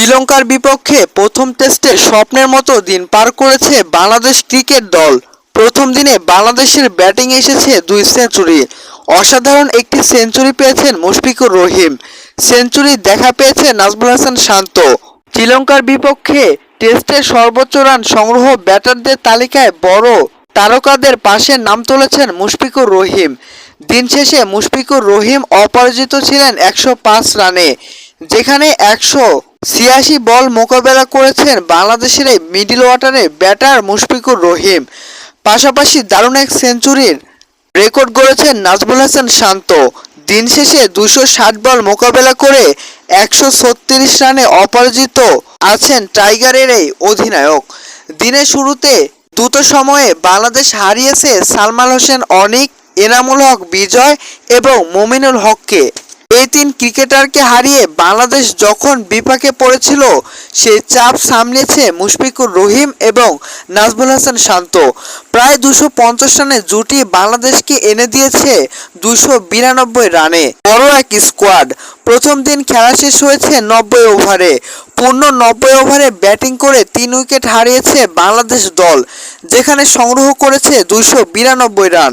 শ্রীলঙ্কার বিপক্ষে প্রথম টেস্টে স্বপ্নের মতো দিন পার করেছে বাংলাদেশ ক্রিকেট দল। প্রথম দিনে বাংলাদেশের ব্যাটিং এসেছে দুই সেঞ্চুরি। অসাধারণ একটি সেঞ্চুরি পেয়েছেন মুশফিকুর রহিম। সেঞ্চুরি দেখা পেয়েছে নাজমুল হাসান শান্ত। শ্রীলঙ্কার বিপক্ষে টেস্টে সর্বোচ্চ রান সংগ্রহ ব্যাটারদের তালিকায় বড় তারকাদের পাশে নাম তুলেছেন মুশফিকুর রহিম। দিন শেষে মুশফিকুর রহিম অপরাজিত ছিলেন একশো পাঁচ রানে, যেখানে একশো ছিয়াশি বল মোকাবেলা করেছেন বাংলাদেশের এই মিডিল ওয়াটারে ব্যাটার মুশফিকুর রহিম। পাশাপাশি দারুণ এক সেঞ্চুরির রেকর্ড গড়েছেন নাজমুল হাসান শান্ত। দিন শেষে দুশো ষাট বল মোকাবেলা করে একশো ছত্রিশ রানে অপরাজিত আছেন টাইগারের এই অধিনায়ক। দিনের শুরুতে দ্রুত সময়ে বাংলাদেশ হারিয়েছে সালমান হোসেন অনিক, এনামুল হক বিজয় এবং মমিনুল হককে। এই তিন ক্রিকেটারকে হারিয়ে বাংলাদেশ যখন বিপাকে পড়েছিল সে চাপ সামলেছে মুশফিকুর রহিম এবং নাজমুল হাসান শান্ত। প্রায় দুশো পঞ্চাশ রানে জুটি বাংলাদেশকে এনে দিয়েছে দুশো বিরানব্বই রানে। বড় এক স্কোয়াড। প্রথম দিন খেলা শেষ হয়েছে নব্বই ওভারে। পূর্ণ নব্বই ওভারে ব্যাটিং করে তিন উইকেট হারিয়েছে বাংলাদেশ দল, যেখানে সংগ্রহ করেছে দুশো বিরানব্বই রান।